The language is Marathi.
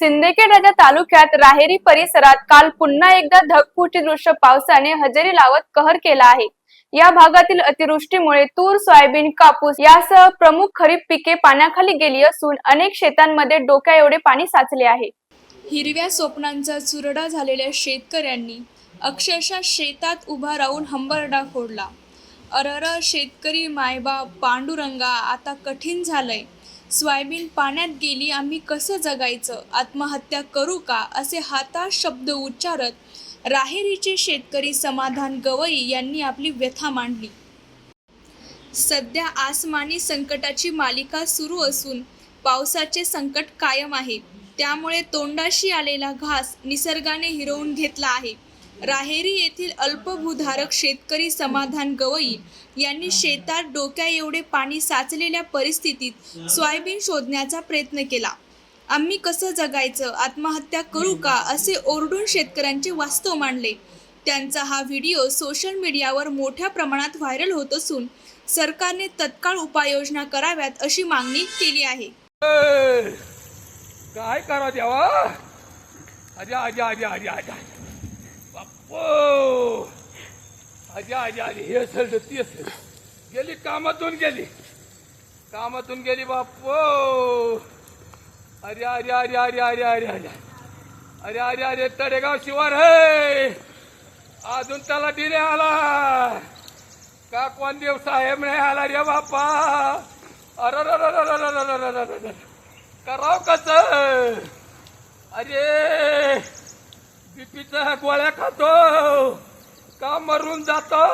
सिंदखेड तालुक्यात राहेरी परिसरात काल पुन्हा एकदा ढगफुटी दृश्य पावसाने हजेरी लावत कहर केला आहे. या भागातील अतिवृष्टीमुळे तूर सोयाबीन कापूस यासह प्रमुख खरीप पिके पाण्याखाली गेली असून अनेक शेतांमध्ये डोक्या एवढे पाणी साचले आहे. हिरव्या स्वप्नांचा चुरडा झालेल्या शेतकऱ्यांनी अक्षरशः शेतात उभा राहून हंबरडा फोडला. अरर शेतकरी मायबाप पांडुरंगा आता कठीण झालंय. सोयाबीन पाण्यात गेली आम्ही कसं जगायचं? आत्महत्या करू का? असे हाताश शब्द उच्चारत राहेरीचे शेतकरी समाधान गवई यांनी आपली व्यथा मांडली. सध्या आसमानी संकटाची मालिका सुरू असून पावसाचे संकट कायम आहे. त्यामुळे तोंडाशी आलेला घास निसर्गाने हिरवून घेतला आहे. राहेरी येथील अल्पभूधारक शेतकरी समाधान गवई यांनी शेतात डोक्या एवढे पाणी साचलेल्या परिस्थितीत सोयाबीन शोधण्याचा प्रयत्न केला. आम्ही कसं जगायचं? आत्महत्या करू का? असे ओरडून शेतकऱ्यांचे वास्तव मांडले. त्यांचा हा व्हिडिओ सोशल मीडियावर मोठ्या प्रमाणात व्हायरल होत असून सरकारने तत्काळ उपाययोजना कराव्यात अशी मागणी केली आहे. काय करा देवा? आजा आजा आजा आजा आजा. बाप्पो आजा आजा आजी हे असेल तर ती असेल गेली कामातून गेली कामातून गेली बाप्पो अरे अरे अरे अरे अरे अरे अरे अरे अरे अरे तडेगाव शिवार हे अजून त्याला दिले आला का कोण देव साहेब नाही आला रे बाप्पा अरे कराव कस अरे बीपीच्या गोळ्या खातो. का मरून जातो?